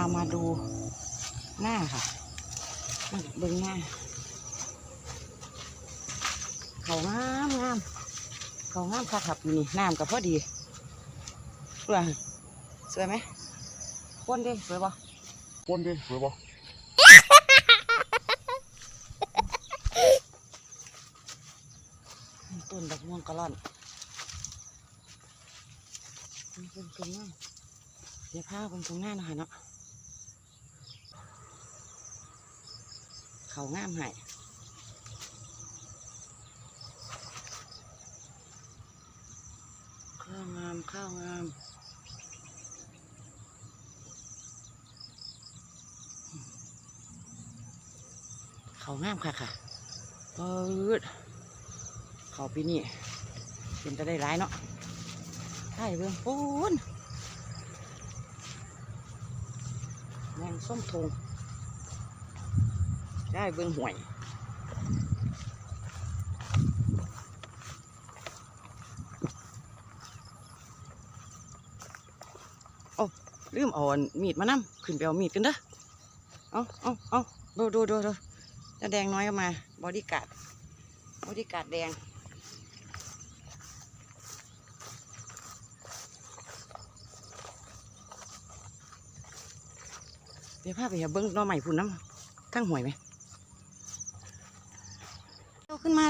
ามาดูหน้าค่ะมาเบิ่งหน้า เขางามงามเขางามค่ะขับอยู่นี่น้ำกับพอดีสวยสวยไหมคนเด้สวยปะคนดิสวยปะต้นดอกม่วงกะล่อนเป็นเป็นตรงหน้าเดี๋ยวพาเป็นตรงหน้าหน่อยเนาะ เขางามใหายข้าวงามข้าวงามเขางามค่ะค่ะเปิดเขาปีนี้เป็นจะได้ร้ายเนาะใช่เรื่องปูนแมงส้มทง ได้เบื้องห่วยโอ้ลืมเอาอันมีดมานำขึ้นไปเอามีดกันเด้อเอาเอาเอาดูดูดูดูจะแดงน้อยออกมา บอดี้การ์ดบอดี้การ์ดแดงเดี๋ยวพาไปหาเบิ้งน้อใหม่พุ่นน้ำทั้งหวยไหม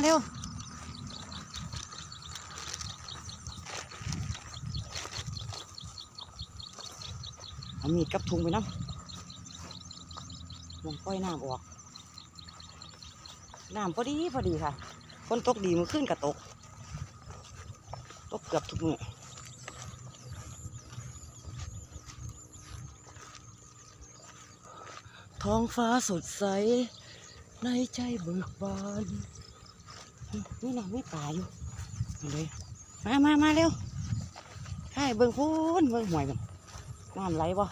เร็ว เอามีดกับทุงไปน้ำลงป้อยน้ำออก น้ำพอดีพอดีค่ะฝนตกดีมือขึ้นกับตก ตกเกือบทุกมือท้องฟ้าสดใส ในใจเบิกบาน นี่น้ำไม่ป่าอยู่เลยมามามาเร็วใช่เบิ่งพูนเบิ่งหวยมันน้ำไหลบ่อะ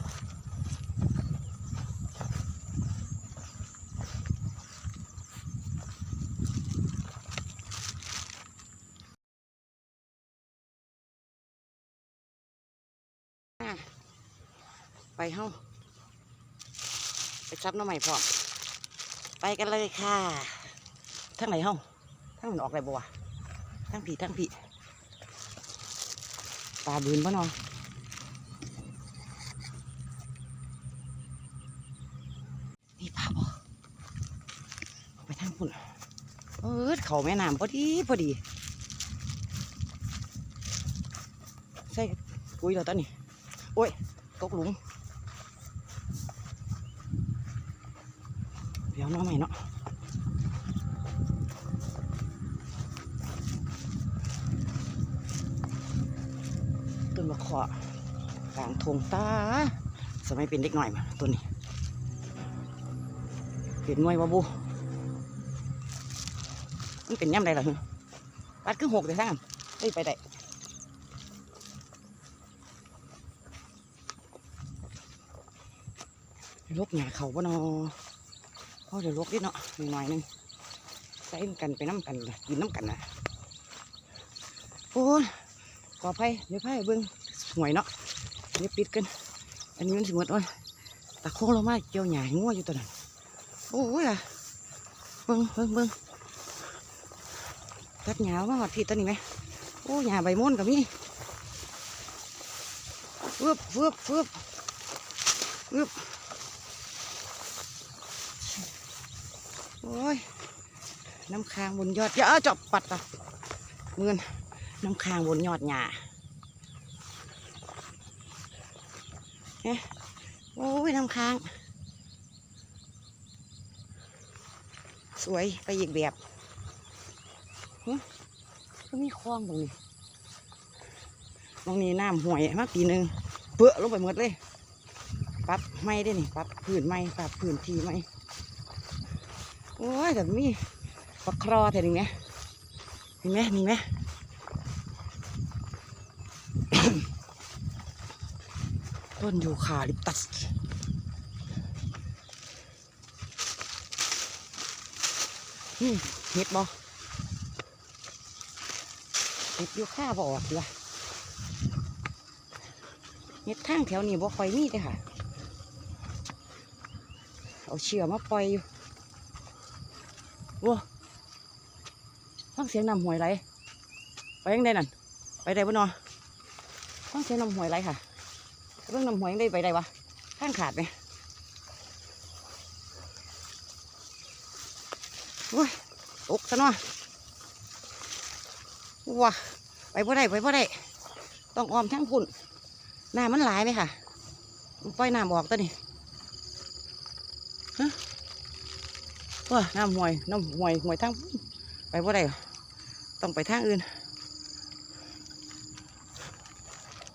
ไปเฮ้าไปซับน้ำใหม่พร้อมไปกันเลยค่ะทั้งไหนเฮ้า ทั้งมันออกอะไรบ่วะทั้งผีทั้งผีปลาบืนปะนอนนี่ปลาบ่เอไปทางพุ่นเออเขาแม่น้ำพอดีพอดีใส่ปุ๋ยเราตอนนี้โอ้ยตกหลุมเดี๋ยวน้องใหม่เนาะต้นมะ ขอกลางทงตาสมัยเป็นเด็กหน่อยมาต้นนี้เห็นหน่วยว่าบูมันเป็นย่ำใดล่ะฮะปัดคือหกแต่ทั้งนั้นได้ยไปได้ลกหยาเขาบ่นอเขาเดี๋ยวลกนิดเนาะหน่อยหนึงใส่กันไปน้ำกันกินน้ำกันนะโอ้ยขออภัยเดี๋ยวพายเบิ้ง หวยเนาะเดี๋ยปิดกัน อันนี้มันสิหมดโอ้ยตะโค้งลงมาเกี่ยวหยาให้งัวอยู่ตัวนั้นโอ้ยอะเบิ้งเบิ้งเบิ้งตัดหยามาหอดพี่ตัวนี้ไหมโอ้หยาใบม่อนกับมีฟึบฟึบฟึบฟึบโอ้ยน้ำค้างบนยอดเยอะจอบปัดอะเงินน้ำค้างบนยอดหญ้าเโอ้ยน้ำค้าง สวยไปอีกแบบก็มีคลองตรงนี้ตรงนี้น้ำห่วยมาปีหนึ่งเปื้อลงไปหมดเลยปรับไม่ได้นี่ปรับพื้นไม่ปรับพื้นทีไม่โอ้ยแต่มีปลาครอแต่ดึงเนี้เห็นไหมมีไหม ต้นยูคาลิปตัสเห็ดบ่เห็ดยูคาบ่ออกเลยเห็ดทางแถวนี้บ่ค่อยมีเลยค่ะ เอาเชือกมาปล่อยอยู่ว้าฟังเสียงน้ำหวยไหลไปยังได้นั่นไปได้บ่นอฟังเสียงน้ำหวยไหลค่ะ เรื่องน้ำหวยยังได้ไปได้วะข้างขาดไหมโอ้ยตกซะเนาะว้าไปบ่ได้ไปบ่ได้ ต้องออมทั้งพุ่นน้ำมันหลายไหมค่ะปล่อยน้ำออกตัวนี่ฮะว้าน้ำห่วยน้ำห่วยห่วยทั้งไปบ่ได้ ต้องไปทางอื่น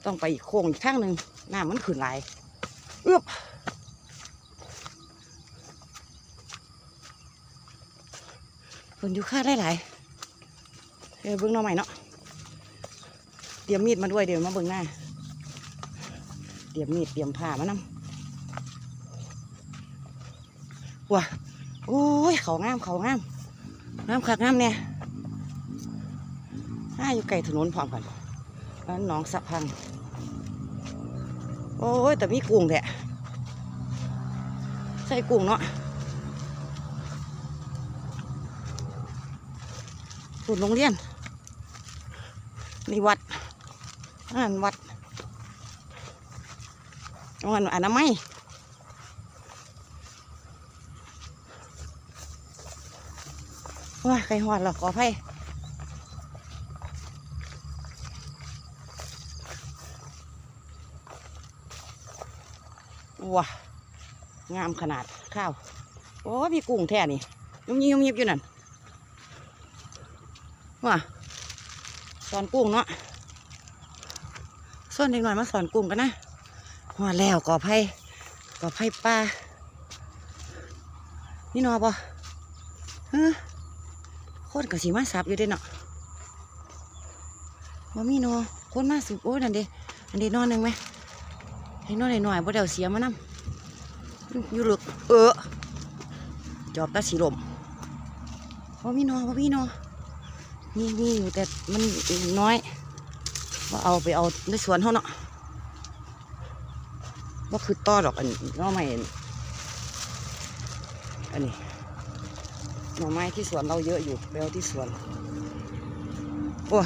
ต้องไปอีกโค้งอีกทางหนึ่งหน้ำมันขึ้นหลเอื้อบฝนอยู่ค่าได้หลายๆเบิ้องหน้องใหม่เนาะเตรียมมีดมาด้วยเดี๋ยวมาเบิ่งหน้า เตรียมมีดเตรียมผ้ามานำว้าโอ้ยเขางามเขางามงามคักงามเนี่ยห้าอยู่ไกลถนนพร้อมกันแล้วน้องสะพัง โอ้ยแต่มีกุ้งแหละใส่กุ้งเนาะสุดโรงเรียนนี่วัดอ่านวัดอ่านอนามัยว้าใครหอดหรอขออภั วงามขนาดข้าวโอ้ยมีกุ้งแท้นี่ยุ่มยิบยุ่มยิบอยู่นั่นว้าสอนกุ้งเนาะส่วนเด็กหน่อยมาสอนกุ้งกันนะหัวแล้วก่อไผ่ก่อไผ่ปลานี่นอปะเฮ้อโคตรกับสีมาสับอยู่เด้เนาะมามีนอคนมาสุโอ้ยนั่นเด้อันเด้นอนหนึ่งไหม ให้น้อนหน่อยๆบ่เดี๋ยวเสียมานำอยู่หลึกเออจอบตาสีลมว่ามีนอว่ามีนอมีมีอยู่แต่มันน้อยว่าเอาไปเอาในสวนเขาเนาะว่าคือต้อดอกอันน้อไม้อันนี้หน่อไม้ที่สวนเราเยอะอยู่ไปเอาที่สวนโอ้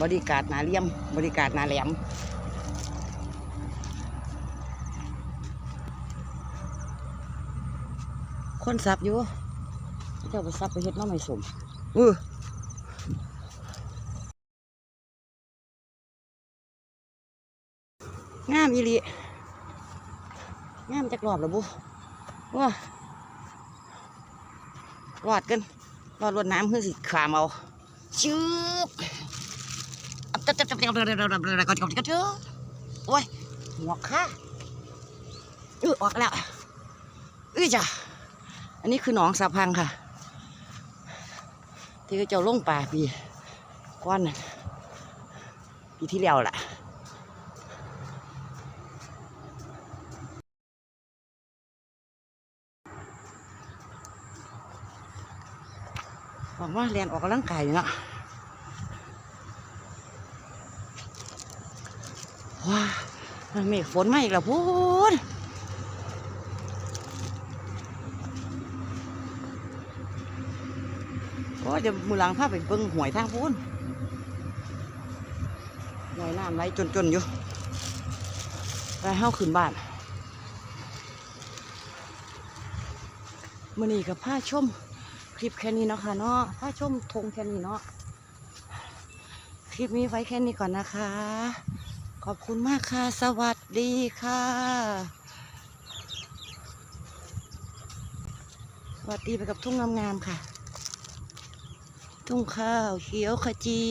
บริการนาเลี่ยมบริการนาแหลม คนซับอยู่ เจ้าไปซับไปเฮ็ดหน้อไม้สมเอองามอีหลีงามจากรอบแล้วบุว้ารอดกันรอดรวดน้ำเพื่อสิขามเอาชืบจับจับจับจับจับจับจับจับจับจับจับโอ้ยหัวข้าเออออกแล้วเอ้ยจ้ะ อันนี้คือหนองสาพังค่ะ ที่เขาเจ้าลงป่าปีก้อนปีที่แล้วล่ะบอกว่าเรียนออกกำลังกายอยู่เนาะว้ามันเมฆฝนมาอีกแล้วพูด ก็จะมือหลังพาไปเบิ่งหวยทางพูนหวยน้ำไหลจนๆอยู่ไปเฮาขึ้นบ้านมื่อนี้กับผ้าชมคลิปแค่นี้เนาะค่ะเนาะถ้าชมทงแค่นี้เนาะคลิปนี้ไว้แค่นี้ก่อนนะคะ ขอบคุณมากค่ะ สวัสดีค่ะสวัสดีไปกับทุ่งงามๆค่ะ ทุ่งข้าวเขียวขจี